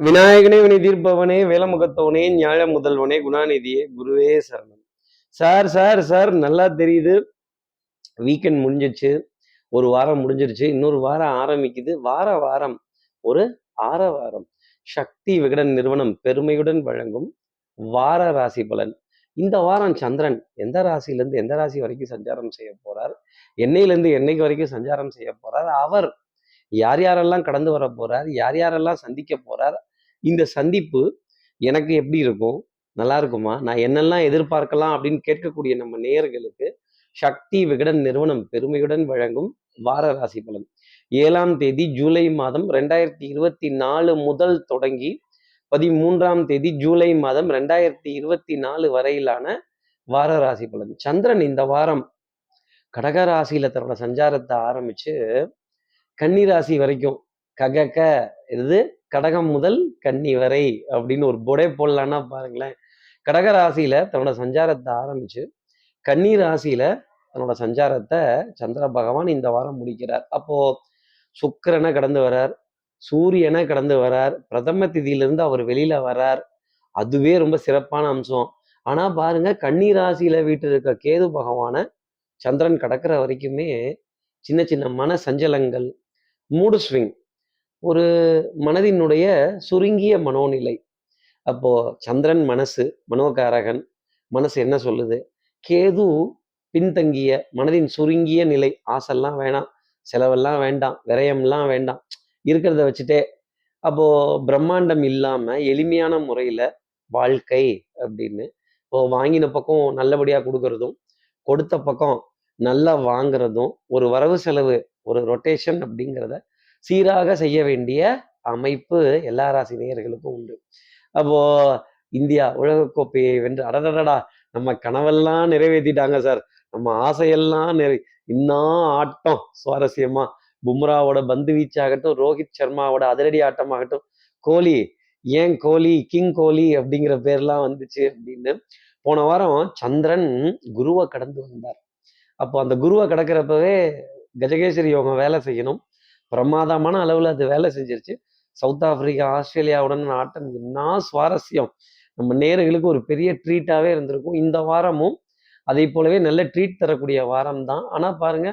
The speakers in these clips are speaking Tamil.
விநாயகனே வினை தீர்ப்பவனே வேலமுகத்தவனே ஞாழ முதல்வனே குணாநிதியே குருவே சரணம். சார் சார் சார் நல்லா தெரியுது. வீக்கெண்ட் முடிஞ்சிச்சு ஒரு வாரம் முடிஞ்சிருச்சு. இன்னொரு வாரம் ஆரம்பிக்குது. வார வாரம் ஒரு ஆர வாரம். சக்தி விகடன் நிறுவனம் பெருமையுடன் வழங்கும் வார ராசி பலன். இந்த வாரம் சந்திரன் எந்த ராசியிலேருந்து எந்த ராசி வரைக்கும் சஞ்சாரம் செய்ய போறார்? என்னையிலேருந்து என்னைக்கு வரைக்கும் சஞ்சாரம் செய்ய போறார்? அவர் யார் யாரெல்லாம் கடந்து வர போறார்? யார் யாரெல்லாம் சந்திக்க போறார்? இந்த சந்திப்பு எனக்கு எப்படி இருக்கும்? நல்லா இருக்குமா? நான் என்னெல்லாம் எதிர்பார்க்கலாம் அப்படின்னு கேட்கக்கூடிய நம்ம நேயர்களுக்கு சக்தி விகடன் நிறுவனம் பெருமையுடன் வழங்கும் வார ராசி பலன். ஏழாம் தேதி ஜூலை மாதம் ரெண்டாயிரத்தி இருபத்தி நாலு முதல் தொடங்கி பதிமூன்றாம் தேதி ஜூலை மாதம் ரெண்டாயிரத்தி இருபத்தி நாலு வரையிலான வார ராசி பலன். சந்திரன் இந்த வாரம் கடக ராசியில தன்னோட சஞ்சாரத்தை ஆரம்பிச்சு கன்னி ராசி வரைக்கும் ககக இது கடகம் முதல் கன்னி வரை அப்படின்னு ஒரு பொடை போடலான்னா பாருங்களேன். கடக ராசியில தன்னோட சஞ்சாரத்தை ஆரம்பிச்சு கன்னி ராசியில தன்னோட சஞ்சாரத்தை சந்திர பகவான் இந்த வாரம் முடிக்கிறார். அப்போ சுக்கிரனை கடந்து வரார் சூரியனை கடந்து வரார் பிரதம திதியிலிருந்து அவர் வெளியில வரார். அதுவே ரொம்ப சிறப்பான அம்சம். ஆனா பாருங்க கன்னி ராசியில வீட்டு இருக்க கேது பகவானை சந்திரன் கடக்கிற வரைக்குமே சின்ன சின்ன மன சஞ்சலங்கள் மூடு ஸ்விங் ஒரு மனதினுடைய சுருங்கிய மனோநிலை. அப்போ சந்திரன் மனசு மனோகாரகன் மனசு என்ன சொல்லுது? கேது பின்தங்கிய மனதின் சுருங்கிய நிலை. ஆசெல்லாம் வேணாம் செலவெல்லாம் வேண்டாம் விரயம்லாம் வேண்டாம் இருக்கிறத வச்சுட்டே. அப்போ பிரம்மாண்டம் இல்லாம எளிமையான முறையில வாழ்க்கை அப்படின்னு இப்போ வாங்கின பக்கம் நல்லபடியா கொடுக்கறதும் கொடுத்த பக்கம் நல்லா வாங்குறதும் ஒரு வரவு செலவு ஒரு ரொட்டேஷன் அப்படிங்கிறத சீராக செய்ய வேண்டிய அமைப்பு எல்லா ராசி நேயர்களுக்கும் உண்டு. அப்போ இந்தியா உலகக்கோப்பையை வென்று அடடடடா நம்ம கனவெல்லாம் நிறைவேற்றிட்டாங்க சார். நம்ம ஆசையெல்லாம் நிறை இன்னும் ஆட்டம் சுவாரஸ்யமா. பும்ராவோட பந்து வீச்சாகட்டும் ரோஹித் சர்மாவோட அதிரடி ஆட்டமாகட்டும். கோலி ஏன் கோலி கிங் கோலி அப்படிங்கிற பேர்லாம் வந்துச்சு அப்படின்னு போன வாரம் சந்திரன் குருவை கடந்து வந்தார். அப்போ அந்த குருவை கடக்கிறப்பவே கஜகேசரி யோகம் வேலை செய்யணும். பிரமாதமான அளவில் அது வேலை செஞ்சிருச்சு. சவுத் ஆப்பிரிக்கா ஆஸ்திரேலியாவுடன் ஆட்டம் என்ன சுவாரஸ்யம். நம்ம நேர்களுக்கு ஒரு பெரிய ட்ரீட்டாகவே இருந்திருக்கும். இந்த வாரமும் அதே போலவே நல்ல ட்ரீட் தரக்கூடிய வாரம் தான் ஆனால் பாருங்க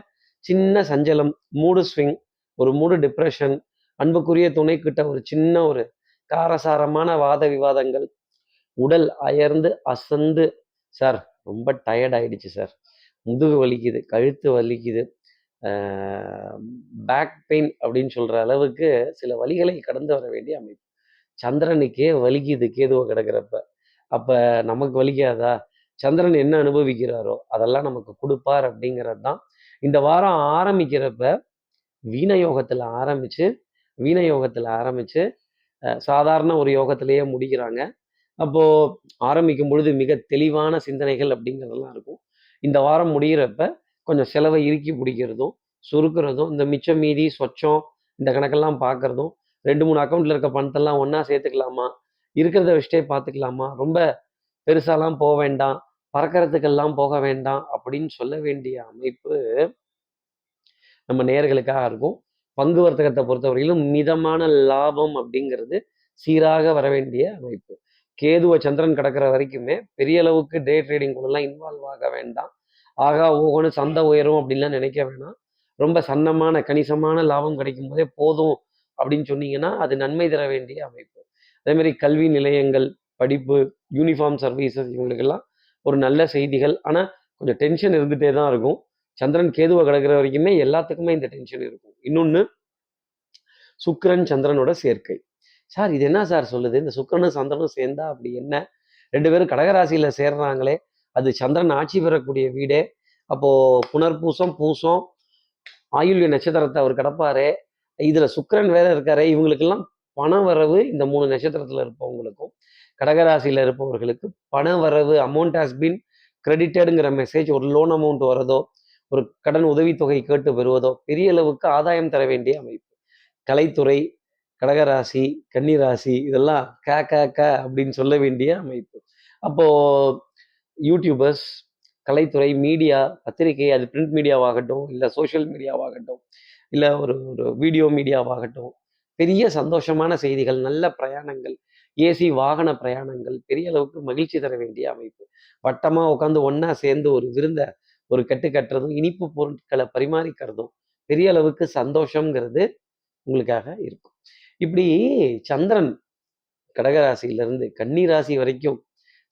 சின்ன சஞ்சலம் மூடு ஸ்விங் ஒரு மூடு டிப்ரெஷன் அன்புக்குரிய துணை கிட்ட ஒரு சின்ன ஒரு காரசாரமான வாத விவாதங்கள். உடல் அயர்ந்து அசந்து சார் ரொம்ப டயர்ட் ஆயிடுச்சு சார். முதுகு வலிக்குது கழுத்து வலிக்குது. பேக் பெயின் அப்படின்னு சொல்கிற அளவுக்கு சில வலிகளை கடந்து வர வேண்டிய அமைப்பு. சந்திரனுக்கே வலிக்குது கேதுவை கிடக்கிறப்ப. அப்போ நமக்கு வலிக்காதா? சந்திரன் என்ன அனுபவிக்கிறாரோ அதெல்லாம் நமக்கு கொடுப்பார் அப்படிங்கிறது தான் இந்த வாரம் ஆரம்பிக்கிறப்ப வீண ஆரம்பித்து வீணயோகத்தில் வீண சாதாரண ஒரு யோகத்திலேயே முடிக்கிறாங்க. அப்போது ஆரம்பிக்கும் பொழுது மிக தெளிவான சிந்தனைகள் அப்படிங்கிறதெல்லாம் இருக்கும். இந்த வாரம் முடிகிறப்ப கொஞ்சம் செலவை இறுக்கி பிடிக்கிறதும் சுருக்கிறதும் இந்த மிச்சம் மீதி சொச்சம் இந்த கணக்கெல்லாம் பார்க்கறதும் ரெண்டு மூணு அக்கௌண்ட்ல இருக்க பணத்தெல்லாம் ஒன்றா சேர்த்துக்கலாமா? இருக்கிறத வச்சுட்டே பார்த்துக்கலாமா ரொம்ப பெருசாலாம் போக வேண்டாம் பறக்கறதுக்கெல்லாம் போக வேண்டாம் அப்படின்னு சொல்ல வேண்டிய அமைப்பு நம்ம நேர்களுக்காக இருக்கும். பங்கு வர்த்தகத்தை பொறுத்தவரையிலும் மிதமான லாபம் அப்படிங்கிறது சீராக வர வேண்டிய அமைப்பு. கேதுவை சந்திரன் கிடக்கிற வரைக்குமே பெரிய அளவுக்கு டே ட்ரேடிங் கூடலாம் இன்வால்வ் ஆக வேண்டாம். ஆகா ஓகோன்னு சந்தை உயரும் அப்படின்லாம் நினைக்க வேணாம். ரொம்ப சன்னமான கணிசமான லாபம் கிடைக்கும் போதே போதும் அப்படின்னு சொன்னீங்கன்னா அது நன்மை தர வேண்டிய அமைப்பு. அதே மாதிரி கல்வி நிலையங்கள் படிப்பு யூனிஃபார்ம் சர்வீசஸ் இவங்களுக்கெல்லாம் ஒரு நல்ல செய்திகள். ஆனால் கொஞ்சம் டென்ஷன் இருந்துகிட்டே தான் இருக்கும். சந்திரன் கேதுவை கிடக்கிற வரைக்குமே எல்லாத்துக்குமே இந்த டென்ஷன் இருக்கும். இன்னொன்று சுக்கரன் சந்திரனோட சேர்க்கை. சார் இது என்ன சார் சொல்லுது? இந்த சுக்கரனும் சந்திரனும் சேர்ந்தா அப்படி என்ன? ரெண்டு பேரும் கடகராசியில் சேர்றாங்களே. அது சந்திரன் ஆட்சி பெறக்கூடிய வீடே. அப்போது புனர்பூசம் பூசம் ஆயுள்ய நட்சத்திரத்தை அவர் கிடப்பாரு. இதில் சுக்கரன் வேற இருக்காரு. இவங்களுக்கெல்லாம் பண வரவு இந்த மூணு நட்சத்திரத்தில் இருப்பவங்களுக்கும் கடகராசியில் இருப்பவர்களுக்கு பண வரவு அமௌண்ட் ஹாஸ் பின் கிரெடிட்டடுங்கிற மெசேஜ் ஒரு லோன் அமௌண்ட் வரதோ ஒரு கடன் உதவித்தொகை கேட்டு பெறுவதோ பெரிய அளவுக்கு ஆதாயம் தர வேண்டிய அமைப்பு. கலைத்துறை கடகராசி கன்னிராசி இதெல்லாம் க க க அப்படின்னு சொல்ல வேண்டிய அமைப்பு. அப்போது யூடியூபர்ஸ் கலைத்துறை மீடியா பத்திரிகை அது பிரிண்ட் மீடியாவாகட்டும் இல்லை சோஷியல் மீடியாவாகட்டும் இல்லை ஒரு ஒரு வீடியோ மீடியாவாகட்டும் பெரிய சந்தோஷமான செய்திகள் நல்ல பிரயாணங்கள் ஏசி வாகன பிரயாணங்கள் பெரிய அளவுக்கு மகிழ்ச்சி தர வேண்டிய அமைப்பு. வட்டமாக உட்காந்து ஒன்றா சேர்ந்து ஒரு விருந்த ஒரு கட்டு கட்டுறதும் இனிப்பு பொருட்களை பரிமாறிக்கிறதும் பெரிய அளவுக்கு சந்தோஷங்கிறது உங்களுக்காக இருக்கும். இப்படி சந்திரன் கடகராசியிலிருந்து கன்னி ராசி வரைக்கும்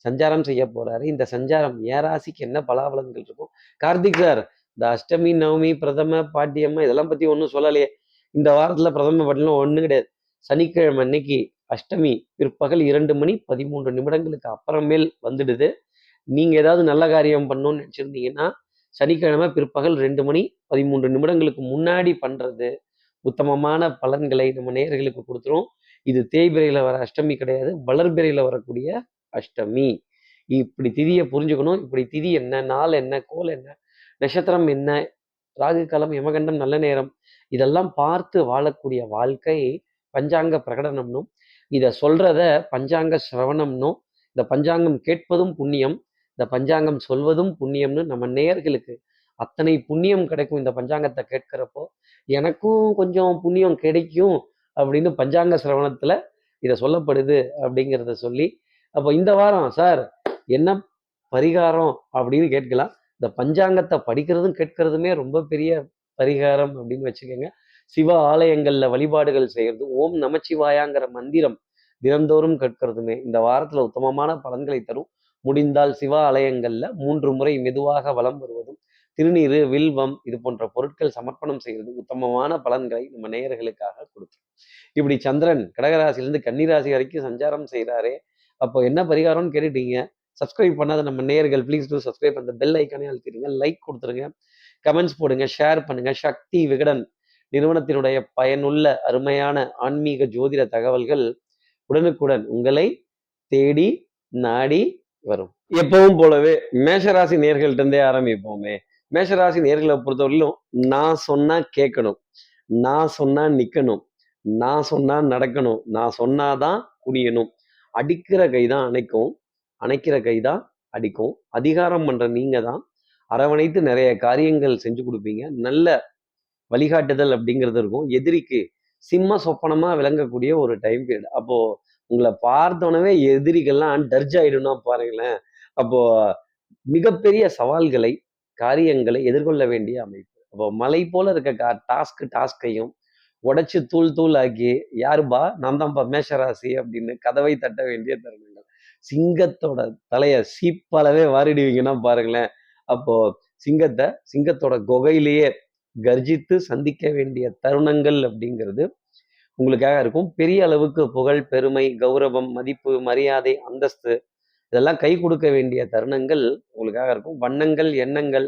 சஞ்சாரம் செய்ய போறாரு. இந்த சஞ்சாரம் ஏராசிக்கு ராசிக்கு என்ன பலாபலங்கள் இருக்கும் கார்த்திக் சார் இந்த அஷ்டமி நவமி பிரதம பாட்டியம்மா இதெல்லாம் பத்தி ஒன்றும் சொல்லலையே. இந்த வாரத்துல பிரதம பாட்டிலாம் ஒன்றும் கிடையாது. சனிக்கிழமை அன்னைக்கு அஷ்டமி பிற்பகல் இரண்டு மணி பதிமூன்று நிமிடங்களுக்கு அப்புறமேல் வந்துடுது. நீங்க ஏதாவது நல்ல காரியம் பண்ணணும்னு நினச்சிருந்தீங்கன்னா சனிக்கிழமை பிற்பகல் ரெண்டு மணி பதிமூன்று நிமிடங்களுக்கு முன்னாடி பண்றது உத்தமமான பலன்களை நம்ம நேயர்களுக்கு கொடுத்துரும். இது தேய்பிரையில வர அஷ்டமி கிடையாது. வளர்பிறையில வரக்கூடிய அஷ்டமி. இப்படி திதியை புரிஞ்சுக்கணும். இப்படி திதி என்ன நாள் என்ன கோல் என்ன நட்சத்திரம் என்ன ராகு காலம் யமகண்டம் நல்ல நேரம் இதெல்லாம் பார்த்து வாழக்கூடிய வாழ்க்கை பஞ்சாங்க பிரகடனம்னும் இதை சொல்றத பஞ்சாங்க சிரவணம்னும் இந்த பஞ்சாங்கம் கேட்பதும் புண்ணியம் இந்த பஞ்சாங்கம் சொல்வதும் புண்ணியம்னு நம்ம நேயர்களுக்கு அத்தனை புண்ணியம் கிடைக்கும் இந்த பஞ்சாங்கத்தை கேட்கிறப்போ எனக்கும் கொஞ்சம் புண்ணியம் கிடைக்கும் அப்படின்னு பஞ்சாங்க சிரவணத்துல இதை சொல்லப்படுது அப்படிங்கிறத சொல்லி அப்போ இந்த வாரம் சார் என்ன பரிகாரம் அப்படின்னு கேட்கலாம். இந்த பஞ்சாங்கத்தை படிக்கிறதும் கேட்கறதுமே ரொம்ப பெரிய பரிகாரம் அப்படின்னு வச்சுக்கோங்க. சிவ ஆலயங்கள்ல வழிபாடுகள் செய்யறது ஓம் நமச்சிவாயாங்கிற மந்திரம் தினந்தோறும் கேட்கறதுமே இந்த வாரத்துல உத்தமமான பலன்களை தரும். முடிந்தால் சிவ ஆலயங்கள்ல மூன்று முறை மெதுவாக வலம் வருவதும் திருநீர் வில்வம் இது போன்ற பொருட்கள் சமர்ப்பணம் செய்கிறது உத்தமமான பலன்களை நம்ம நேயர்களுக்காக கொடுக்கும். இப்படி சந்திரன் கடகராசிலிருந்து கன்னிராசி வரைக்கும் சஞ்சாரம் செய்கிறாரே அப்போ என்ன பரிகாரம்னு கேட்டுட்டீங்க? சப்ஸ்கிரைப் பண்ணாத நம்ம நேயர்கள் ப்ளீஸ் டூ சப்ஸ்கிரைப் அந்த பெல் ஐக்கானே அழுத்திடுங்க. லைக் கொடுத்துருங்க. கமெண்ட்ஸ் போடுங்க ஷேர் பண்ணுங்க. சக்தி விகடன் நிறுவனத்தினுடைய பயனுள்ள அருமையான ஆன்மீக ஜோதிட தகவல்கள் உடனுக்குடன் உங்களை தேடி நாடி வரும். எப்பவும் போலவே மேஷராசி நேர்கள்ட்டே இருந்தே ஆரம்பிப்போமே. மேஷராசி நேர்களை பொறுத்தவரையிலும் நான் சொன்னா கேட்கணும். நான் சொன்னா நிக்கணும். நான் சொன்னா நடக்கணும். நான் சொன்னாதான் குடியணும். அடிக்கிற கை தான் அணைக்கும். அணைக்கிற கை தான் அடிக்கும். அதிகாரம் பண்ணுற நீங்கள் தான் அரவணைத்து நிறைய காரியங்கள் செஞ்சு கொடுப்பீங்க. நல்ல வழிகாட்டுதல் அப்படிங்கிறது இருக்கும். எதிரிக்கு சிம்ம சொப்பனமாக விளங்கக்கூடிய ஒரு டைம் பீரியட் அப்போது உங்களை பார்த்தோன்னவே எதிரிகள்லாம் டர்ஜ் ஆயிடும்னா பாருங்களேன். அப்போது மிகப்பெரிய சவால்களை காரியங்களை எதிர்கொள்ள வேண்டிய அமைப்பு. அப்போ மலை போல இருக்க கா டாஸ்க் டாஸ்கையும் உடைச்சி தூள் தூள் ஆக்கி யாருப்பா? நான் தான்ப்பா மேஷராசி அப்படின்னு கதவை தட்ட வேண்டிய தருணங்கள். சிங்கத்தோட தலைய சீப்பாலவே வாரிடுவீங்கன்னா பாருங்களேன். அப்போ சிங்கத்தை சிங்கத்தோட குகையிலேயே கர்ஜித்து சந்திக்க வேண்டிய தருணங்கள் அப்படிங்கிறது உங்களுக்காக இருக்கும். பெரிய அளவுக்கு புகழ் பெருமை கௌரவம் மதிப்பு மரியாதை அந்தஸ்து இதெல்லாம் கை கொடுக்க வேண்டிய தருணங்கள் உங்களுக்காக இருக்கும். வண்ணங்கள் எண்ணங்கள்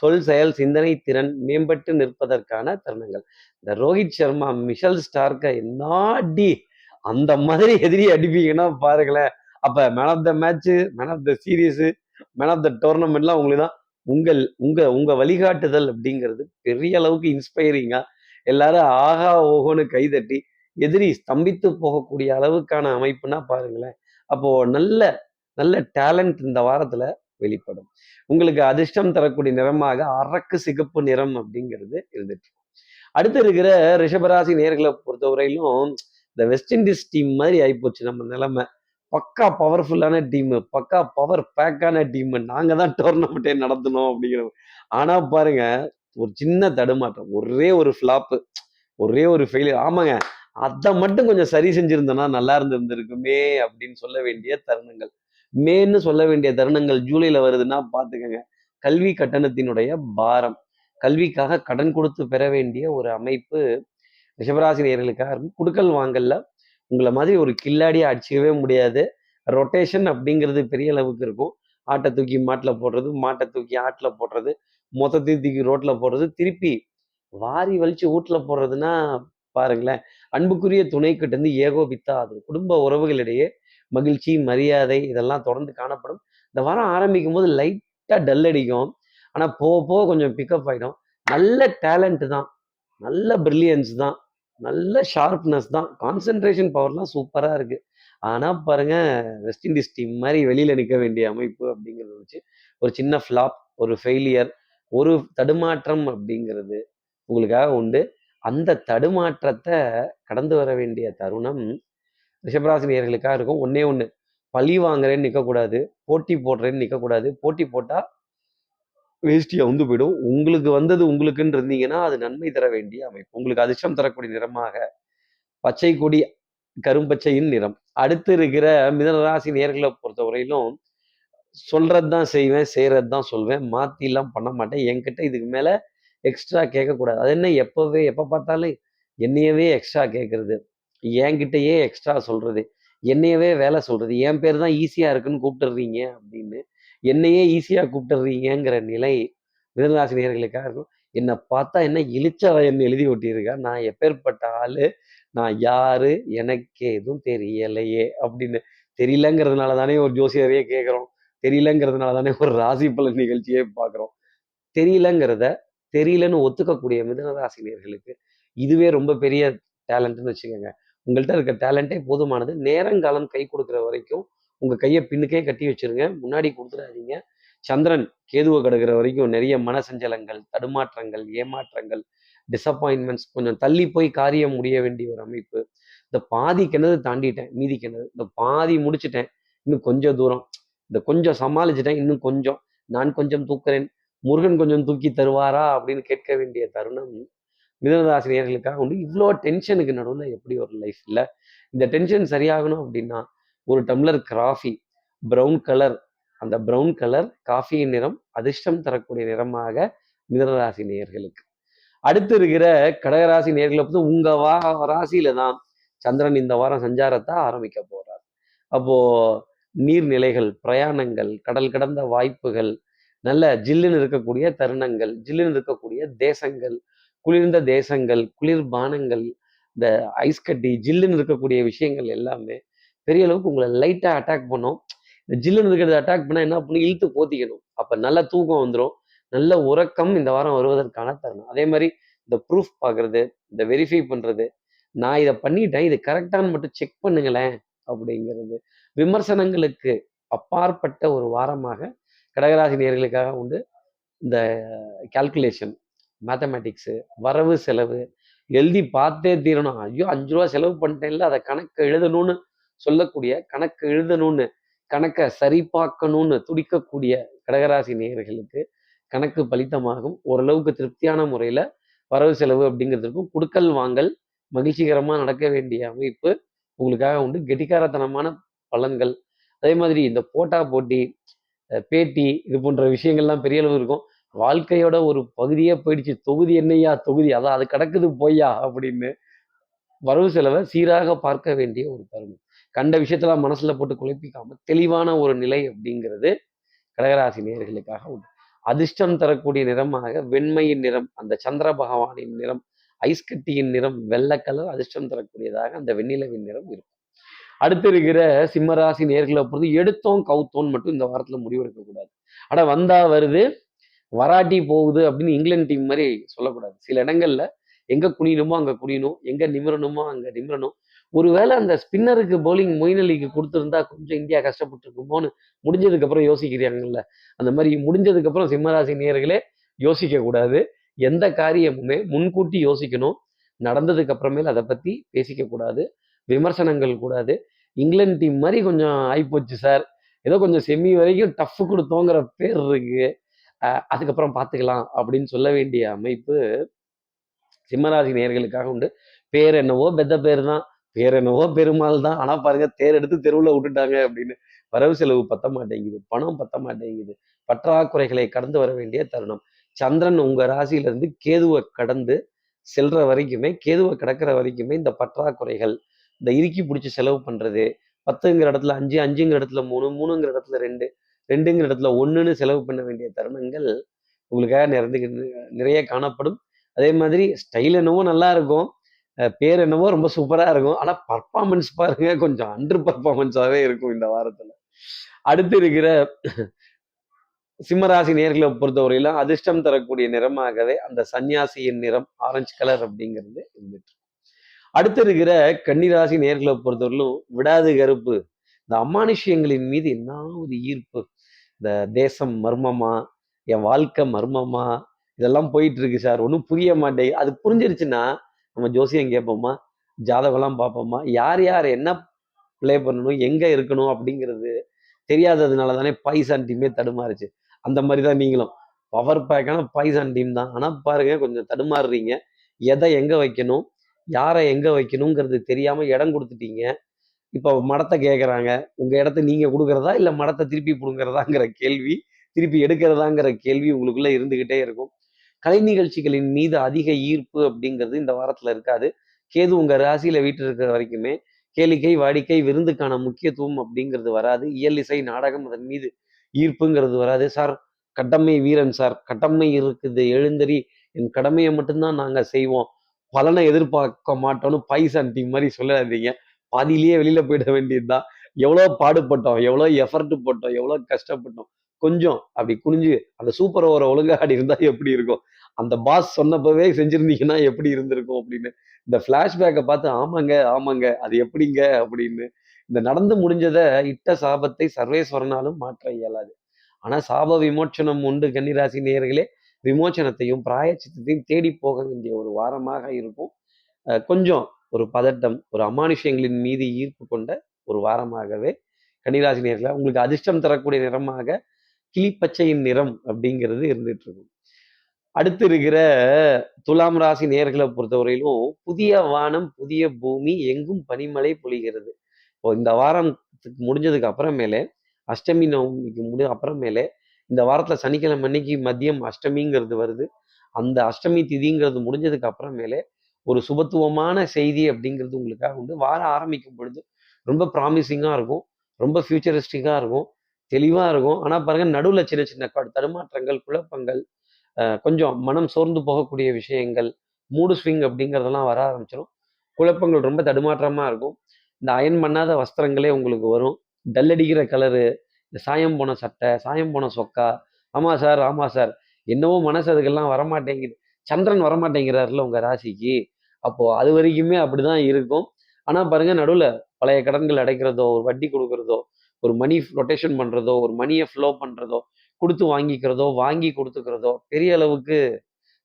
சொல் செயல் சிந்தனை திறன் மேம்பட்டு நிற்பதற்கான தருணங்கள். இந்த ரோஹித் சர்மா மிஷல் ஸ்டார்க்க என்ன அடி அந்த மாதிரி எதிரி அடிப்பீங்கன்னா பாருங்களேன். அப்ப man of the match man of the series man of the டோர்னமெண்ட்லாம் உங்களுக்கு தான் உங்கள் உங்க உங்க வழிகாட்டுதல் அப்படிங்கிறது பெரிய அளவுக்கு இன்ஸ்பைரிங்கா எல்லாரும் ஆகா ஓஹோன்னு கைதட்டி எதிரி ஸ்தம்பித்து போகக்கூடிய அளவுக்கான அமைப்புனா பாருங்களேன். அப்போ நல்ல நல்ல டேலண்ட் இந்த வாரத்துல வெளிப்படும். உங்களுக்கு அதிர்ஷ்டம் தரக்கூடிய நிறமாக அரக்கு சிகப்பு நிறம் அப்படிங்கிறது இருந்துட்டு அடுத்து இருக்கிற ரிஷபராசி நேர்களை பொறுத்தவரையிலும் இந்த வெஸ்ட் இண்டீஸ் டீம் மாதிரி ஆயிப்போச்சு நம்ம நிலைமை. பக்கா பவர்ஃபுல்லான டீம் பக்கா பவர் பேக்கான டீம் நாங்க தான் டோர்னமெண்ட்டே நடத்தணும் அப்படிங்கிறோம் ஆனா பாருங்க ஒரு சின்ன தடுமாற்றம் ஒரே ஒரு ஃப்ளாப்பு ஒரே ஒரு ஃபெயிலியர் ஆமாங்க அதை மட்டும் கொஞ்சம் சரி செஞ்சிருந்தோம்னா நல்லா இருந்திருந்திருக்குமே அப்படின்னு சொல்ல வேண்டிய தருணங்கள். மேன்னு சொல்ல வேண்டிய தருணங்கள் ஜூலையில் வருதுன்னா பார்த்துக்கங்க. கல்வி கட்டணத்தினுடைய பாரம். கல்விக்காக கடன் கொடுத்து பெற வேண்டிய ஒரு அமைப்பு ரிஷபராசி நேயர்களுக்காக இருக்கும் குடுக்கல் வாங்கல்ல. உங்களை மாதிரி ஒரு கில்லாடியை அடிச்சிக்கவே முடியாது. ரொட்டேஷன் அப்படிங்கிறது பெரிய அளவுக்கு இருக்கும். ஆட்டை தூக்கி மாட்டில் போடுறது மாட்டை தூக்கி ஆட்டில் போடுறது மொத்தத்தையும் தூக்கி ரோட்டில் போடுறது திருப்பி வாரி வலிச்சு வீட்டில் போடுறதுன்னா பாருங்களேன். அன்புக்குரிய துணை கிட்ட இருந்து ஏகோபித்தா அது குடும்ப உறவுகளிடையே மகிழ்ச்சி மரியாதை இதெல்லாம் தொடர்ந்து காணப்படும். இந்த வாரம் ஆரம்பிக்கும் போது லைட்டாக டல் அடிக்கும். ஆனால் போக போக கொஞ்சம் பிக்கப் ஆகிடும் நல்ல டேலண்ட் தான். நல்ல பிரில்லியன்ஸ் தான். நல்ல ஷார்ப்னஸ் தான். கான்சென்ட்ரேஷன் பவர்லாம் சூப்பராக இருக்குது ஆனால் பாருங்கள் வெஸ்ட் இண்டீஸ் டீம் மாதிரி வெளியில் நிற்க வேண்டிய அமைப்பு அப்படிங்கிறத வச்சு ஒரு சின்ன ஃப்ளாப் ஒரு ஃபெயிலியர் ஒரு தடுமாற்றம் அப்படிங்கிறது உங்களுக்காக உண்டு. அந்த தடுமாற்றத்தை கடந்து வர வேண்டிய தருணம் ரிஷபராசி நேர்களுக்காக இருக்கும். ஒன்னே ஒன்று பழி வாங்குறேன்னு நிற்கக்கூடாது போட்டி போடுறேன்னு நிற்கக்கூடாது போட்டி போட்டால் வேஷ்டி வந்து போயிடும். உங்களுக்கு வந்தது உங்களுக்குன்னு இருந்தீங்கன்னா அது நன்மை தர வேண்டிய அமைப்பு. உங்களுக்கு அதிர்ஷ்டம் தரக்கூடிய நிறமாக பச்சை கொடி கரும்பச்சையின் நிறம். அடுத்து இருக்கிற மிதனராசி நேர்களை பொறுத்தவரையிலும் சொல்றது தான் செய்வேன் செய்யறது தான் சொல்வேன் மாத்திலாம் பண்ண மாட்டேன். என்கிட்ட இதுக்கு மேல எக்ஸ்ட்ரா கேட்கக்கூடாது. அது என்ன எப்பவே எப்போ பார்த்தாலும் என்னையவே எக்ஸ்ட்ரா கேட்கறது. என்கிட்டயே எக்ஸ்ட்ரா சொல்றது. என்னையவே வேலை சொல்றது. என் பேர் தான் ஈஸியா இருக்குன்னு கூப்பிட்டுறீங்க அப்படின்னு என்னையே ஈஸியா கூப்பிட்டுறீங்கிற நிலை மிதனராசினியர்களுக்காக இருக்கும். என்னை பார்த்தா என்ன இழிச்ச என்ன எழுதி ஒட்டியிருக்கா? நான் எப்பேற்பட்ட ஆள்? நான் யாரு? எனக்கு எதுவும் தெரியலையே அப்படின்னு தெரியலங்கிறதுனால தானே ஒரு ஜோசியரையே கேட்குறோம். தெரியலங்கிறதுனால தானே ஒரு ராசி பலன் நிகழ்ச்சியே பார்க்குறோம். தெரியலங்கிறத தெரியலன்னு ஒத்துக்கக்கூடிய மிதனராசினியர்களுக்கு இதுவே ரொம்ப பெரிய டேலண்ட்னு வச்சுக்கோங்க. உங்கள்கிட்ட இருக்க டேலண்டே போதுமானது. நேரங்காலம் கை கொடுக்குற வரைக்கும் உங்க கையை பின்னுக்கே கட்டி வச்சிருங்க. முன்னாடி கொடுத்துடாதீங்க. சந்திரன் கேதுவை கிடக்கிற வரைக்கும் நிறைய மனசஞ்சலங்கள் தடுமாற்றங்கள் ஏமாற்றங்கள் டிசப்பாயின்மெண்ட்ஸ் கொஞ்சம் தள்ளி போய் காரியம் முடிய வேண்டிய ஒரு அமைப்பு. இந்த பாதி கிணறு தாண்டிட்டேன் மீதி கிணறு. இந்த பாதி முடிச்சிட்டேன் இன்னும் கொஞ்சம் தூரம். இந்த கொஞ்சம் சமாளிச்சிட்டேன் இன்னும் கொஞ்சம். நான் கொஞ்சம் தூக்குறேன் முருகன் கொஞ்சம் தூக்கி தருவாரா அப்படின்னு கேட்க வேண்டிய தருணம் மிதனராசி நேர்களுக்காக உண்டு. இவ்வளோ டென்ஷனுக்கு நடுவில் எப்படி ஒரு லைஃப் இல்லை இந்த டென்ஷன் சரியாகணும் அப்படின்னா ஒரு டம்ளர் காஃபி ப்ரௌன் கலர் அந்த ப்ரௌன் கலர் காஃபியின் நிறம் அதிர்ஷ்டம் தரக்கூடிய நிறமாக மிதனராசி நேயர்களுக்கு. அடுத்து இருக்கிற கடகராசி நேர்களை பற்றி உங்க வா ராசியில தான் சந்திரன் இந்த வாரம் சஞ்சாரத்தை ஆரம்பிக்க போறார். அப்போ நீர்நிலைகள் பிரயாணங்கள் கடல் கடந்த வாய்ப்புகள் நல்ல ஜில்லுன்னு இருக்கக்கூடிய தருணங்கள் ஜில்லுன்னு இருக்கக்கூடிய தேசங்கள் குளிர்ந்த தேசங்கள் குளிர்பானங்கள் இந்த ஐஸ் கட்டி ஜில்லுன்னு இருக்கக்கூடிய விஷயங்கள் எல்லாமே பெரிய அளவுக்கு உங்களை லைட்டாக அட்டாக் பண்ணோம். இந்த ஜில்லுன்னு இருக்கிறத அட்டாக் பண்ணால் என்ன பண்ணி இழுத்து போத்திக்கணும். அப்போ நல்ல தூக்கம் வந்துடும் நல்ல உறக்கம் இந்த வாரம் வருவதற்கான தருணம். அதே மாதிரி இந்த ப்ரூஃப் பார்க்குறது இந்த வெரிஃபை பண்ணுறது நான் இதை பண்ணிட்டேன் இது கரெக்டான்னு மட்டும் செக் பண்ணுங்களேன் அப்படிங்கிறது விமர்சனங்களுக்கு அப்பாற்பட்ட ஒரு வாரமாக கடகராசி நேர்களுக்காக உண்டு. இந்த கால்குலேஷன் மேத்தமேட்டிக்ஸு வரவு செலவு எழுதி பார்த்தே தீரணும். ஐயோ அஞ்சு ரூபா செலவு பண்ணிட்டேன்ல அதை கணக்கு எழுதணும்னு சொல்லக்கூடிய கணக்கு எழுதணும்னு கணக்கை சரிபார்க்கணும்னு துடிக்கக்கூடிய கடகராசி நேயர்களுக்கு கணக்கு பலித்தமாகும். ஓரளவுக்கு திருப்தியான முறையில் வரவு செலவு அப்படிங்கிறதுக்கும் குடுக்கல் வாங்கல் மகிழ்ச்சிகரமாக நடக்க வேண்டிய அமைப்பு உங்களுக்காக உண்டு. கெட்டிக்காரத்தனமான பலன்கள். அதே மாதிரி இந்த போட்டா போட்டி பேட்டி இது போன்ற விஷயங்கள்லாம் பெரிய அளவு இருக்கும். வாழ்க்கையோட ஒரு பகுதியே போயிடுச்சு. தொகுதி என்னையா? தொகுதி. அதான் அது கிடக்குது போய்யா? அப்படின்னு வரவு செலவை சீராக பார்க்க வேண்டிய ஒரு தருணம். கண்ட விஷயத்தெல்லாம் மனசுல போட்டு குழப்பிக்காம தெளிவான ஒரு நிலை அப்படிங்கிறது கடகராசி நேர்களுக்காக உண்டு. அதிர்ஷ்டம் தரக்கூடிய நிறமாக வெண்மையின் நிறம் அந்த சந்திர பகவானின் நிறம் ஐஸ் கட்டியின் நிறம் வெள்ளை கலர் அதிர்ஷ்டம் தரக்கூடியதாக அந்த வெண்ணிலவின் நிறம் இருக்கும். அடுத்து இருக்கிற சிம்மராசி நேர்களை பொறுத்து எடுத்தோம் கவுத்தோம் மட்டும் இந்த வாரத்துல முடிவெடுக்க கூடாது. ஆனா வந்தா வருது வராட்டி போகுது அப்படின்னு இங்கிலாந்து டீம் மாதிரி சொல்லக்கூடாது. சில இடங்கள்ல எங்க குனியணுமோ அங்க குனியணும் எங்க நிமிரணுமோ அங்க நிமிரணும். ஒருவேளை அந்த ஸ்பின்னருக்கு பவுலிங் மொயின் அலிக்கு கொடுத்துருந்தா கொஞ்சம் இந்தியா கஷ்டப்பட்டுருக்குமோன்னு முடிஞ்சதுக்கு அப்புறம் யோசிக்கிறாங்கல்ல. அந்த மாதிரி முடிஞ்சதுக்கு அப்புறம் சிம்மராசி நேர்களே யோசிக்க கூடாது. எந்த காரியமுமே முன்கூட்டி யோசிக்கணும். நடந்ததுக்கு அப்புறமேல் அதை பத்தி பேசிக்க கூடாது. விமர்சனங்கள் கூடாது. இங்கிலாந்து டீம் மாதிரி கொஞ்சம் ஆயிப்போச்சு சார். ஏதோ கொஞ்சம் செமி வரைக்கும் டஃப் கொடுத்தோங்கிற பேர் இருக்கு. அதுக்கப்புறம் பார்த்துக்கலாம் அப்படின்னு சொல்ல வேண்டிய அமைப்பு சிம்மராசி நேர்களுக்காக உண்டு. பேர் என்னவோ பெத்த பேர் தான் பேர் என்னவோ பெருமாள் தான். ஆனால் பாருங்க தேர் எடுத்து தெருவில் விட்டுட்டாங்க அப்படின்னு வரவு செலவு பத்த மாட்டேங்குது பணம் பத்த மாட்டேங்குது. பற்றாக்குறைகளை கடந்து வர வேண்டிய தருணம். சந்திரன் உங்க ராசியிலிருந்து கேதுவை கடந்து செல்ற வரைக்குமே கேதுவை கடக்கிற வரைக்குமே இந்த பற்றாக்குறைகள் இந்த இறுக்கி பிடிச்சி செலவு பண்றது பத்துங்கிற இடத்துல அஞ்சு அஞ்சுங்கிற இடத்துல மூணு மூணுங்கிற இடத்துல ரெண்டு ரெண்டுங்கிற இடத்துல ஒன்றுன்னு செலவு பண்ண வேண்டிய தருணங்கள் உங்களுக்காக நிறைந்து நிறைய காணப்படும். அதே மாதிரி ஸ்டைல் என்னவோ நல்லா இருக்கும். பேர் என்னவோ ரொம்ப சூப்பராக இருக்கும். ஆனால் பர்ஃபார்மன்ஸ் பாருங்க கொஞ்சம் அண்டர் பர்ஃபார்மன்ஸாகவே இருக்கும் இந்த வாரத்தில். அடுத்து இருக்கிற சிம்மராசி நேர்களை பொறுத்தவரையிலும் அதிர்ஷ்டம் தரக்கூடிய நிறமாகவே அந்த சன்னியாசியின் நிறம் ஆரஞ்சு கலர் அப்படிங்கிறது இருந்துட்டு அடுத்து இருக்கிற கன்னிராசி நேர்களை பொறுத்தவரையிலும் விடாது கருப்பு. இந்த அமானுஷ்யங்களின் மீது என்ன ஒரு ஈர்ப்பு? இந்த தேசம் மர்மமா என் வாழ்க்கை மர்மமா இதெல்லாம் போயிட்டு இருக்கு சார். ஒன்றும் புரிய மாட்டேங்குது. அது புரிஞ்சிருச்சுன்னா நம்ம ஜோசியம் கேட்போமா? ஜாதகம்லாம் பார்ப்போமா? யார் யார் என்ன ப்ளே பண்ணணும் எங்கே இருக்கணும் அப்படிங்கிறது தெரியாததுனால தானே பைசான் டீமே தடுமாறுச்சு. அந்த மாதிரி தான் நீங்களும். பவர் பேக்கான பைசான் டீம் தான். ஆனால் பாருங்க கொஞ்சம் தடுமாறுறீங்க. எதை எங்கே வைக்கணும் யாரை எங்கே வைக்கணுங்கிறது தெரியாமல் இடம் கொடுத்துட்டீங்க. இப்போ மடத்தை கேட்குறாங்க உங்கள் இடத்த நீங்கள் கொடுக்குறதா? இல்லை மடத்தை திருப்பி பிடுங்குறதாங்கிற கேள்வி திருப்பி எடுக்கிறதாங்கிற கேள்வி உங்களுக்குள்ளே இருந்துக்கிட்டே இருக்கும். கலை நிகழ்ச்சிகளின் மீது அதிக ஈர்ப்பு அப்படிங்கிறது இந்த வாரத்தில் இருக்காது. கேது உங்கள் ராசியில் வீட்டில் இருக்கிற வரைக்குமே கேளிக்கை வாடிக்கை விருந்துக்கான முக்கியத்துவம் அப்படிங்கிறது வராது. இயல் இசை நாடகம் அதன் மீது ஈர்ப்புங்கிறது வராது. சார் கடமை வீரன் சார் கடமை இருக்குது எழுந்தறி என் கடமையை மட்டும்தான் நாங்கள் செய்வோம். பலனை எதிர்பார்க்க மாட்டோம்னு பைசன் டீம் மாதிரி சொல்லாதீங்க. பாதியிலேயே வெளியில போயிட வேண்டியதுதான். எவ்வளோ பாடுபட்டோம் எவ்வளோ எஃபர்ட் போட்டோம் எவ்வளோ கஷ்டப்பட்டோம். கொஞ்சம் அப்படி குனிஞ்சு அந்த சூப்பர் ஓவரை ஒழுங்கா ஆடி இருந்தா எப்படி இருக்கும்? அந்த பாஸ் சொன்னப்பவே செஞ்சிருந்தீங்கன்னா எப்படி இருந்திருக்கும் அப்படின்னு. இந்த ஃப்ளாஷ்பேக்கை பார்த்து ஆமாங்க ஆமாங்க அது எப்படிங்க அப்படின்னு. இந்த நடந்து முடிஞ்சதை இட்ட சாபத்தை சர்வேஸ்வரனாலும் மாற்ற இயலாது. ஆனா சாப விமோச்சனம் உண்டு கன்னிராசி நேர்களே விமோச்சனத்தையும் பிராயச்சித்தத்தையும் தேடி போக வேண்டிய ஒரு வாரமாக இருக்கும். கொஞ்சம் ஒரு பதட்டம் ஒரு அமானுஷ்யங்களின் மீது ஈர்ப்பு கொண்ட ஒரு வாரமாகவே கன்னிராசி நேர்களை உங்களுக்கு அதிர்ஷ்டம் தரக்கூடிய நிறமாக கிளிப்பச்சையின் நிறம் அப்படிங்கிறது இருந்துட்டு இருக்கும் அடுத்து இருக்கிற துலாம் ராசி நேர்களை பொறுத்தவரையிலும் புதிய வானம் புதிய பூமி எங்கும் பனிமழை பொழிகிறது. இப்போ இந்த வாரம் முடிஞ்சதுக்கு அப்புறமேலே அஷ்டமி நவமிக்கு முடி அப்புறமேலே இந்த வாரத்தில் சனிக்கிழமை அன்னைக்கு மதியம் அஷ்டமிங்கிறது வருது. அந்த அஷ்டமி திதிங்கிறது முடிஞ்சதுக்கு அப்புறமேலே ஒரு சுபத்துவமான செய்தி அப்படிங்கிறது உங்களுக்காக உண்டு. வாரம் ஆரம்பிக்கும் பொழுது ரொம்ப ப்ராமிசிங்காக இருக்கும். ரொம்ப ஃபியூச்சரிஸ்டிக்காக இருக்கும். தெளிவாக இருக்கும். ஆனால் பாருங்க நடுவில் சின்ன சின்ன தடுமாற்றங்கள் குழப்பங்கள் கொஞ்சம் மனம் சோர்ந்து போகக்கூடிய விஷயங்கள் மூடு ஸ்விங் அப்படிங்கிறதெல்லாம் வர ஆரம்பிச்சிடும் குழப்பங்கள் ரொம்ப தடுமாற்றமாக இருக்கும். இந்த அயன் பண்ணாத வஸ்திரங்களே உங்களுக்கு வரும். டல்லடிக்கிற கலரு இந்த சாயம் போன சட்டை சாயம் போன சொக்கா ஆமாம் சார் ஆமாம் சார் என்னவோ மனசு அதுக்கெல்லாம் வரமாட்டேங்குது. சந்திரன் வரமாட்டேங்கிறாருல உங்கள் ராசிக்கு. அப்போது அது வரைக்குமே அப்படி தான் இருக்கும். ஆனால் பாருங்க நடுவில் பழைய கடன்கள் அடைக்கிறதோ ஒரு வட்டி கொடுக்கறதோ ஒரு மணி ரொட்டேஷன் பண்ணுறதோ ஒரு மணியை ஃப்ளோ பண்ணுறதோ கொடுத்து வாங்கிக்கிறதோ வாங்கி கொடுத்துக்கிறதோ பெரிய அளவுக்கு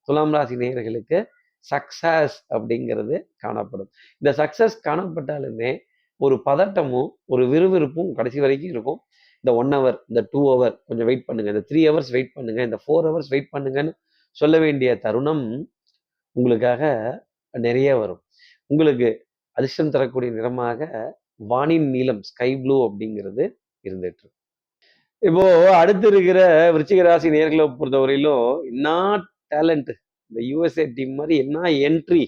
துலாம் ராசி நேயர்களுக்கு சக்சஸ் அப்படிங்கிறது காணப்படும். இந்த சக்சஸ் காணப்பட்டாலுமே ஒரு பதட்டமும் ஒரு விறுவிறுப்பும் கடைசி வரைக்கும் இருக்கும். இந்த ஒன் ஹவர் இந்த டூ ஹவர் கொஞ்சம் வெயிட் பண்ணுங்க. இந்த த்ரீ ஹவர்ஸ் வெயிட் பண்ணுங்க. இந்த ஃபோர் ஹவர்ஸ் வெயிட் பண்ணுங்கன்னு சொல்ல வேண்டிய தருணம் உங்களுக்காக நிறைய வரும். உங்களுக்கு அதிர்ஷ்டம் தரக்கூடிய நிறமாக வானின் நீளம் ஸ்கை ப்ளூ அப்படிங்கிறது இருந்துட்டு இப்போ அடுத்து இருக்கிற விருச்சிக ராசி நேர்களை பொறுத்தவரையிலும் என்ன டேலண்ட் இந்த யூஎஸ்ஏ டீம் மாதிரி என்ன என்ட்ரி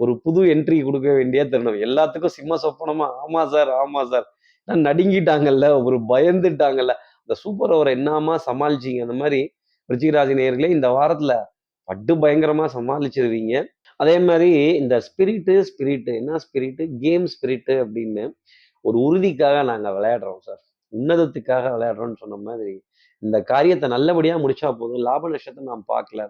ஒரு புது என்ட்ரி கொடுக்க வேண்டிய தருணம். எல்லாத்துக்கும் சிம்ம சொப்பனமா ஆமா சார் ஆமா சார் நான் நடுங்கிட்டாங்கல்ல ஒரு பயந்துட்டாங்கல்ல. இந்த சூப்பர் ஓவரை என்னமா சமாளிச்சீங்க? அந்த மாதிரி விருச்சிக ராசி நேயர்களே இந்த வாரத்துல பட்டு பயங்கரமா சமாளிச்சிருவீங்க. அதே மாதிரி இந்த ஸ்பிரிட்டு ஸ்பிரிட்டு என்ன ஸ்பிரிட்டு கேம் ஸ்பிரிட்டு அப்படின்னு ஒரு உறுதிக்காக நாங்கள் விளையாடுறோம் சார் உன்னதத்துக்காக விளையாடுறோம்னு சொன்ன மாதிரி இந்த காரியத்தை நல்லபடியாக முடிச்சா போதும். லாப நஷ்டத்தை நான் பார்க்கல.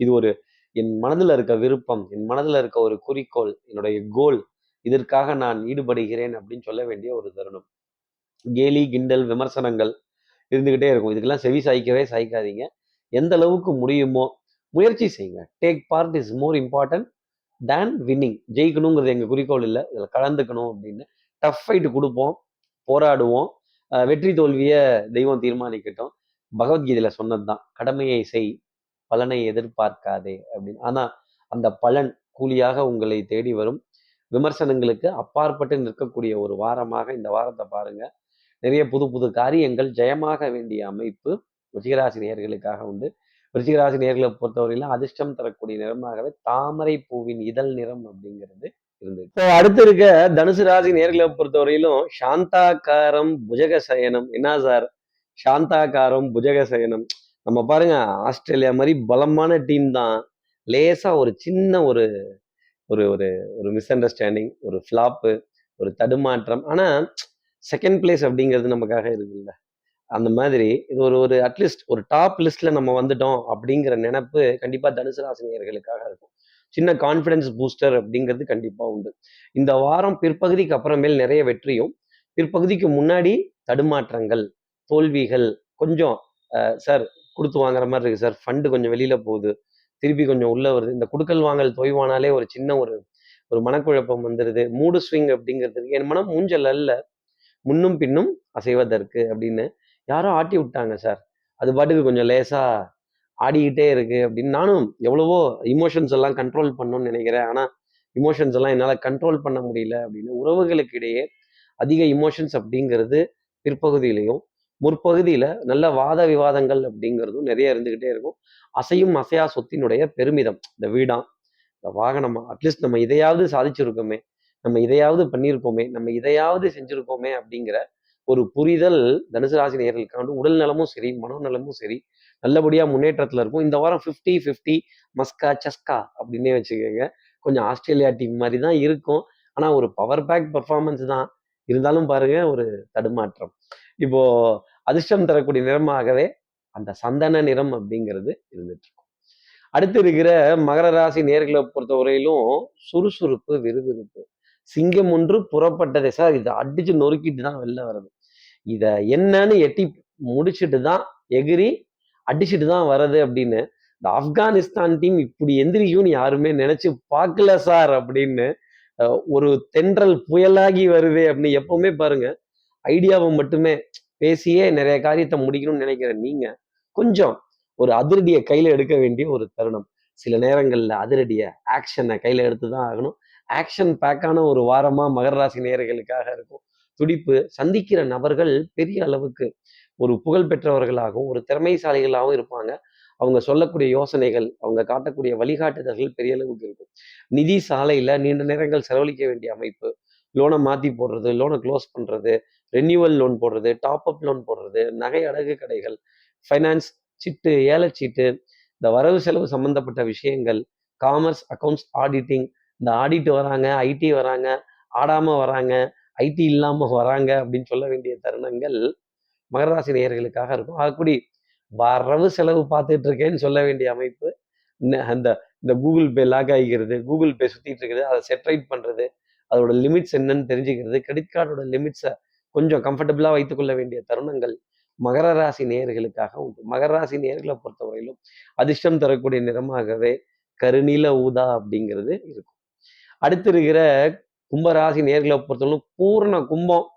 இது ஒரு என் மனதில் இருக்க விருப்பம் என் மனதில் இருக்க ஒரு குறிக்கோள் என்னுடைய கோல் இதற்காக நான் ஈடுபடுகிறேன் அப்படின்னு சொல்ல வேண்டிய ஒரு தருணம். கேலி கிண்டல் விமர்சனங்கள் இருந்துக்கிட்டே இருக்கும். இதுக்கெல்லாம் செவி சாய்க்கவே சாய்க்காதீங்க. எந்த அளவுக்கு முடியுமோ முயற்சி செய்யுங்க. Take part is more important than winning ஜெயிக்கணுங்கிறது எங்கள் குறிக்கோள் இல்லை. இதில் கலந்துக்கணும் அப்படின்னு டஃப் ஃபைட்டு கொடுப்போம் போராடுவோம். வெற்றி தோல்வியை தெய்வம் தீர்மானிக்கட்டும். பகவத்கீதையில் சொன்னது தான் கடமையை செய் பலனை எதிர்பார்க்காதே அப்படின்னு. ஆனால் அந்த பலன் கூலியாக உங்களை தேடி வரும். விமர்சனங்களுக்கு அப்பாற்பட்டு நிற்கக்கூடிய ஒரு வாரமாக இந்த வாரத்தை பாருங்க. நிறைய புது புது காரியங்கள் ஜெயமாக வேண்டிய அமைப்பு ருச்சிகராசி நேர்களுக்காக உண்டு. விருச்சிகராசி நேர்களை பொறுத்தவரையிலும் அதிர்ஷ்டம் தரக்கூடிய நிறமாகவே தாமரை பூவின் இதழ் நிறம் அப்படிங்கிறது இருந்தது. அடுத்து இருக்க தனுசு ராசி நேர்களை பொறுத்தவரையிலும் சாந்தாகாரம் புஜக சயனம் என்ன சார் சாந்தாகாரம் புஜக சயனம் நம்ம பாருங்க ஆஸ்திரேலியா மாதிரி பலமான டீம் தான். லேசா ஒரு சின்ன ஒரு ஒரு ஒரு ஒரு மிஸ் அண்டர்ஸ்டாண்டிங் ஒரு ஃப்ளாப்பு ஒரு தடுமாற்றம். ஆனா செகண்ட் பிளேஸ் அப்படிங்கிறது நமக்காக இருக்குல்ல. அந்த மாதிரி இது ஒரு ஒரு அட்லீஸ்ட் ஒரு டாப் லிஸ்ட்ல நம்ம வந்துட்டோம் அப்படிங்கிற நினப்பு கண்டிப்பா தனுசு ராசினியர்களுக்காக இருக்கும். சின்ன கான்ஃபிடன்ஸ் பூஸ்டர் அப்படிங்கிறது கண்டிப்பா உண்டு. இந்த வாரம் பிற்பகுதிக்கு அப்புறமேல் நிறைய வெற்றியும் பிற்பகுதிக்கு முன்னாடி தடுமாற்றங்கள் தோல்விகள் கொஞ்சம் சார் கொடுத்து வாங்குற மாதிரி இருக்கு சார் ஃபண்டு கொஞ்சம் வெளியில போகுது. திருப்பி கொஞ்சம் உள்ள வருது. இந்த குடுக்கல் வாங்கல் தொய்வானாலே ஒரு சின்ன ஒரு ஒரு மனக்குழப்பம் வந்துடுது மூடு ஸ்விங் அப்படிங்கிறதுக்கு என் மனம் மூஞ்சல் அல்ல. முன்னும் பின்னும் அசைவதற்கு அப்படின்னு யாரோ ஆட்டி விட்டாங்க சார். அது பாட்டுக்கு கொஞ்சம் லேசாக ஆடிக்கிட்டே இருக்கு அப்படின்னு நானும் எவ்வளவோ இமோஷன்ஸ் எல்லாம் கண்ட்ரோல் பண்ணணும்னு நினைக்கிறேன். ஆனால் இமோஷன்ஸ் எல்லாம் என்னால் கண்ட்ரோல் பண்ண முடியல அப்படின்னு உறவுகளுக்கு இடையே அதிக இமோஷன்ஸ் அப்படிங்கிறது பிற்பகுதியிலையும் முற்பகுதியில் நல்ல வாத விவாதங்கள் அப்படிங்கிறதும் நிறைய இருந்துக்கிட்டே இருக்கும். அசையும் அசையா சொத்தினுடைய பெருமிதம் இந்த வீடாம் இந்த வாகனமா அட்லீஸ்ட் நம்ம இதையாவது சாதிச்சிருக்கோமே நம்ம இதையாவது பண்ணியிருக்கோமே நம்ம இதையாவது செஞ்சுருக்கோமே அப்படிங்கிற ஒரு புரிதல் தனுசு ராசி நேர்களுக்கு உடல் நலமும் சரி மனநலமும் சரி நல்லபடியாக முன்னேற்றத்தில் இருக்கும். இந்த வாரம் ஃபிஃப்டி ஃபிஃப்டி மஸ்கா சஸ்கா அப்படின்னே வச்சுக்கோங்க. கொஞ்சம் ஆஸ்திரேலியா டீம் மாதிரி தான் இருக்கும். ஆனால் ஒரு பவர் பேக் பர்ஃபார்மன்ஸ் தான். இருந்தாலும் பாருங்க ஒரு தடுமாற்றம். இப்போ அதிர்ஷ்டம் தரக்கூடிய நிறமாகவே அந்த சந்தன நிறம் அப்படிங்கிறது இருந்துட்டு இருக்கும் அடுத்து இருக்கிற மகர ராசி நேர்களை பொறுத்தவரையிலும் சுறுசுறுப்பு விறுவிறுப்பு. சிங்கம் ஒன்று புறப்பட்டதை. சார் இதை அடிச்சு நொறுக்கிட்டு தான் வெளில வருது இதை என்னன்னு எட்டி முடிச்சுட்டு தான் எகிரி அடிச்சுட்டு தான் வர்றது அப்படின்னு. இந்த ஆப்கானிஸ்தான் டீம் இப்படி எந்திரிக்கும்னு யாருமே நினைச்சு பார்க்கல சார் அப்படின்னு ஒரு தென்றல் புயலாகி வருது அப்படின்னு எப்பவுமே பாருங்க. ஐடியாவை மட்டுமே பேசியே நிறைய காரியத்தை முடிக்கணும்னு நினைக்கிற நீங்க கொஞ்சம் ஒரு அதிரடியை கையில எடுக்க வேண்டிய ஒரு தருணம். சில நேரங்கள்ல அதிரடிய ஆக்ஷனை கையில எடுத்து தான் ஆகணும் ஆக்ஷன் பேக்கான ஒரு வாரமா மகர ராசி நேர்களுக்காக இருக்கும். துடிப்பு சந்திக்கிற நபர்கள் பெரிய அளவுக்கு ஒரு புகழ் பெற்றவர்களாகவும் ஒரு திறமைசாலிகளாகவும் இருப்பாங்க. அவங்க சொல்லக்கூடிய யோசனைகள் அவங்க காட்டக்கூடிய வழிகாட்டுதல்கள் பெரிய அளவுக்கு இருக்கும். நிதி சாலையில் நீண்ட நேரங்கள் செலவழிக்க வேண்டிய அமைப்பு லோனை மாற்றி போடுறது லோனை க்ளோஸ் பண்ணுறது ரெனியூவல் லோன் போடுறது டாப் அப் லோன் போடுறது நகை அடகு கடைகள் ஃபைனான்ஸ் சிட்டு ஏலச்சீட்டு இந்த வரவு செலவு சம்பந்தப்பட்ட விஷயங்கள் காமர்ஸ் அக்கௌண்ட்ஸ் ஆடிட்டிங் இந்த ஆடிட் வராங்க ஐடி வராங்க ஆடாமல் வராங்க ஐடி இல்லாம வராங்க அப்படின்னு சொல்ல வேண்டிய தருணங்கள் மகராசி நேயர்களுக்காக இருக்கும். அதுக்கூடி வரவு செலவு பார்த்துட்டு இருக்கேன்னு சொல்ல வேண்டிய அமைப்பு அந்த இந்த கூகுள் பே லாக் ஆகிக்கிறது கூகுள் பே சுத்திட்டு இருக்கிறது அதை செட்ரைட் பண்றது அதோட லிமிட்ஸ் என்னன்னு தெரிஞ்சுக்கிறது கிரெடிட் கார்டோட லிமிட்ஸை கொஞ்சம் கம்ஃபர்டபுளாக வைத்துக்கொள்ள வேண்டிய தருணங்கள் மகர ராசி நேயர்களுக்காக உண்டு. மகர ராசி நேயர்களை பொறுத்தவரையிலும் அதிர்ஷ்டம் தரக்கூடிய நிறமாகவே கருநீல ஊதா அப்படிங்கிறது இருக்கும். அடுத்து இருக்கிற கும்பராசி நேர்களை பொறுத்தவரைக்கும் பூர்ண கும்பம்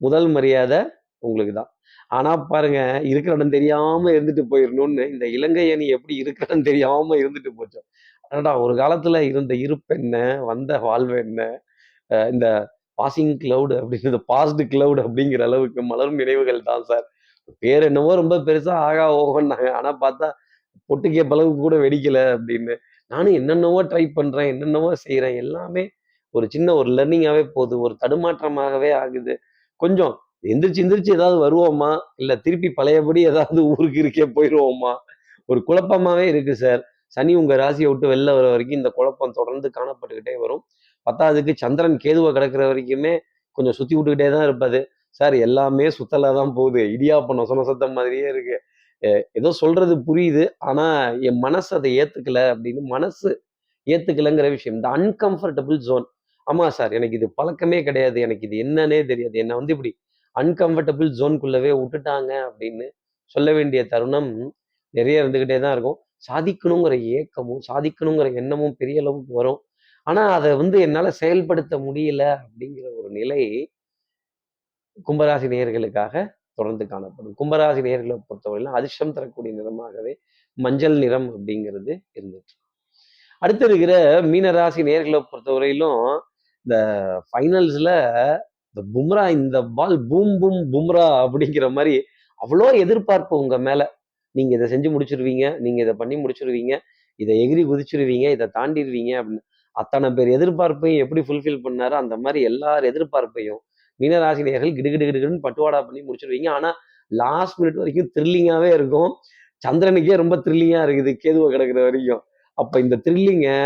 முதல் மரியாதை உங்களுக்கு தான் ஆனா பாருங்க இருக்கிற இடம் தெரியாம இருந்துட்டு போயிடணும்னு இந்த இலங்கை அணி எப்படி இருக்கிற இடம் தெரியாம இருந்துட்டு போச்சோம் அடடா ஒரு காலத்துல இருந்த இருப்பு என்ன? வந்த வாழ்வு என்ன? இந்த பாசிங் கிளவுடு அப்படின்றது பாஸ்டு கிளவுட் அப்படிங்கிற அளவுக்கு மலரும் நினைவுகள் தான் சார். பேர் என்னவோ ரொம்ப பெருசா ஆகா ஓகோன்னாங்க. ஆனா பார்த்தா பொட்டுக்கே பளவுக்கு கூட வெடிக்கல அப்படின்னு. நானும் என்னென்னவோ ட்ரை பண்றேன் என்னென்னவோ செய்யறேன் எல்லாமே ஒரு சின்ன ஒரு லேர்னிங்காகவே போகுது ஒரு தடுமாற்றமாகவே ஆகுது. கொஞ்சம் எந்திரிச்சு எந்திரிச்சு ஏதாவது வருவோமா? இல்லை திருப்பி பழையபடி ஏதாவது ஊருக்கு இருக்கே போயிடுவோமா ஒரு குழப்பமாவே இருக்கு சார் சனி உங்கள் ராசியை விட்டு வெளில வர வரைக்கும் இந்த குழப்பம் தொடர்ந்து காணப்பட்டுக்கிட்டே வரும். பத்தாவதுக்கு சந்திரன் கேதுவை கிடக்கிற வரைக்குமே கொஞ்சம் சுத்தி விட்டுக்கிட்டே தான் இருப்பாது சார் எல்லாமே சுத்தலாக தான் போகுது. இடியாப்பம் நொச நொசத்த மாதிரியே இருக்கு. ஏதோ சொல்றது புரியுது. ஆனால் என் மனசு அதை ஏற்றுக்கல அப்படின்னு மனசு ஏற்றுக்கலைங்கிற விஷயம். இந்த அன்கம்ஃபர்டபுள் ஜோன் ஆமா சார். எனக்கு இது பழக்கமே கிடையாது. எனக்கு இது என்னன்னே தெரியாது. என்ன வந்து இப்படி அன்கம்ஃபர்டபுள் ஜோன்குள்ளவே விட்டுட்டாங்க அப்படின்னு சொல்ல வேண்டிய தருணம் நிறைய இருந்துகிட்டே தான் இருக்கும். சாதிக்கணுங்கிற ஏக்கமும் சாதிக்கணுங்கிற எண்ணமும் பெரிய அளவுக்கு வரும். ஆனா அதை வந்து என்னால செயல்படுத்த முடியல அப்படிங்கிற ஒரு நிலை கும்பராசி நேர்களுக்காக தொடர்ந்து காணப்படும். கும்பராசி நேர்களை பொறுத்தவரையிலும் அதிர்ஷ்டம் தரக்கூடிய நிறமாகவே மஞ்சள் நிறம் அப்படிங்கிறது இருந்துட்டு அடுத்து இருக்கிற மீனராசி நேர்களை பொறுத்தவரையிலும் இந்த ஃபைனல்ஸில் இந்த பும்ரா இந்த பால் பூம் பூம் பும்ரா அப்படிங்கிற மாதிரி அவ்வளோ எதிர்பார்ப்பு உங்கள் மேலே. நீங்கள் இதை செஞ்சு முடிச்சிருவீங்க நீங்கள் இதை பண்ணி முடிச்சிருவீங்க இதை எகிரி குதிச்சிருவீங்க இதை தாண்டிடுவீங்க அப்படின்னு. அத்தனை பேர் எதிர்பார்ப்பையும் எப்படி ஃபுல்ஃபில் பண்ணாரோ அந்த மாதிரி எல்லார் எதிர்பார்ப்பையும் மீனராசினியர்கள் கிடுகிடு கிடுகிடுன்னு பட்டுவாடா பண்ணி முடிச்சிருவீங்க. ஆனால் லாஸ்ட் மினிட் வரைக்கும் த்ரில்லிங்காகவே இருக்கும். சந்திரனுக்கே ரொம்ப த்ரில்லிங்காக இருக்குது கேதுவை கிடக்கிற வரைக்கும். அப்போ இந்த த்ரில்லிங்கை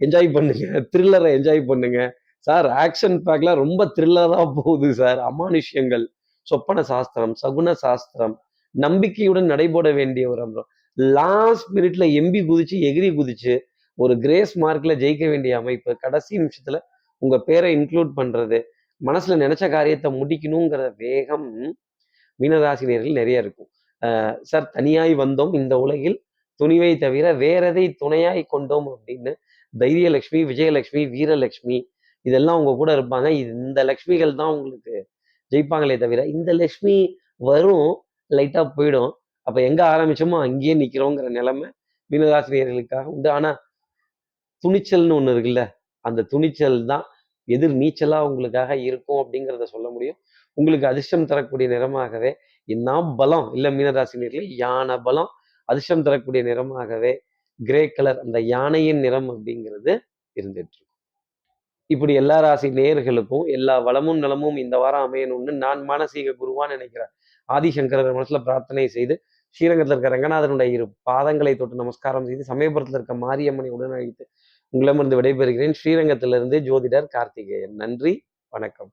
என்ஜாய் பண்ணுங்க த்ரில்லரை என்ஜாய் பண்ணுங்க. சார் ஆக்ஷன் பேக்லாம் ரொம்ப த்ரில்லராக போகுது சார். அமானுஷ்யங்கள் சொப்பன சாஸ்திரம் சகுன சாஸ்திரம் நம்பிக்கையுடன் நடைபோட வேண்டிய ஒரு அம்சம். லாஸ்ட் மினிட்ல எம்பி குதிச்சு எகிரி குதிச்சு ஒரு கிரேஸ் மார்க்ல ஜெயிக்க வேண்டிய அமைப்பு. கடைசி நிமிஷத்துல உங்க பேரை இன்க்ளூட் பண்றது. மனசுல நினைச்ச காரியத்தை முடிக்கணுங்கிற வேகம் மீனராசினியர்கள் நிறைய இருக்கும். சார் தனியாய் வந்தோம் இந்த உலகில். துணிவை தவிர வேறதை துணையாய் கொண்டோம் அப்படின்னு தைரியலட்சுமி விஜயலட்சுமி வீரலட்சுமி இதெல்லாம் உங்க கூட இருப்பாங்க. இது இந்த லக்ஷ்மிகள் தான் உங்களுக்கு ஜெயிப்பாங்களே தவிர இந்த லக்ஷ்மி வரும் லைட்டா போயிடும். அப்ப எங்க ஆரம்பிச்சோமோ அங்கேயே நிக்கிறோங்கிற நிலைமை மீனராசினியர்களுக்காக உண்டு. ஆனா துணிச்சல்னு ஒண்ணு இருக்குல்ல அந்த துணிச்சல் தான் எதிர் நீச்சலா உங்களுக்காக இருக்கும் அப்படிங்கிறத சொல்ல முடியும். உங்களுக்கு அதிர்ஷ்டம் தரக்கூடிய நிறமாகவே என்ன பலம். இல்ல மீனராசினியர்களே யானை பலம். அதிர்ஷ்டம் தரக்கூடிய நிறமாகவே கிரே கலர் அந்த யானையின் நிறம் அப்படிங்கிறது இருந்துட்டு இருக்கும் இப்படி எல்லா ராசி நேயர்களுக்கும் எல்லா வளமும் நலமும் இந்த வாரம் அமையணும்னு நான் மானசீக குருவான்னு நினைக்கிறேன். ஆதிசங்கரர் மனசுல பிரார்த்தனை செய்து ஸ்ரீரங்கத்தில் இருக்க ரங்கநாதனுடைய இரு பாதங்களை தொட்டு நமஸ்காரம் செய்து சமயபுரத்தில் இருக்க மாரியம்மனை உடன் அழைத்து உங்களிடமிருந்து விடைபெறுகிறேன். ஸ்ரீரங்கத்திலிருந்து ஜோதிடர் கார்த்திகேயன். நன்றி வணக்கம்.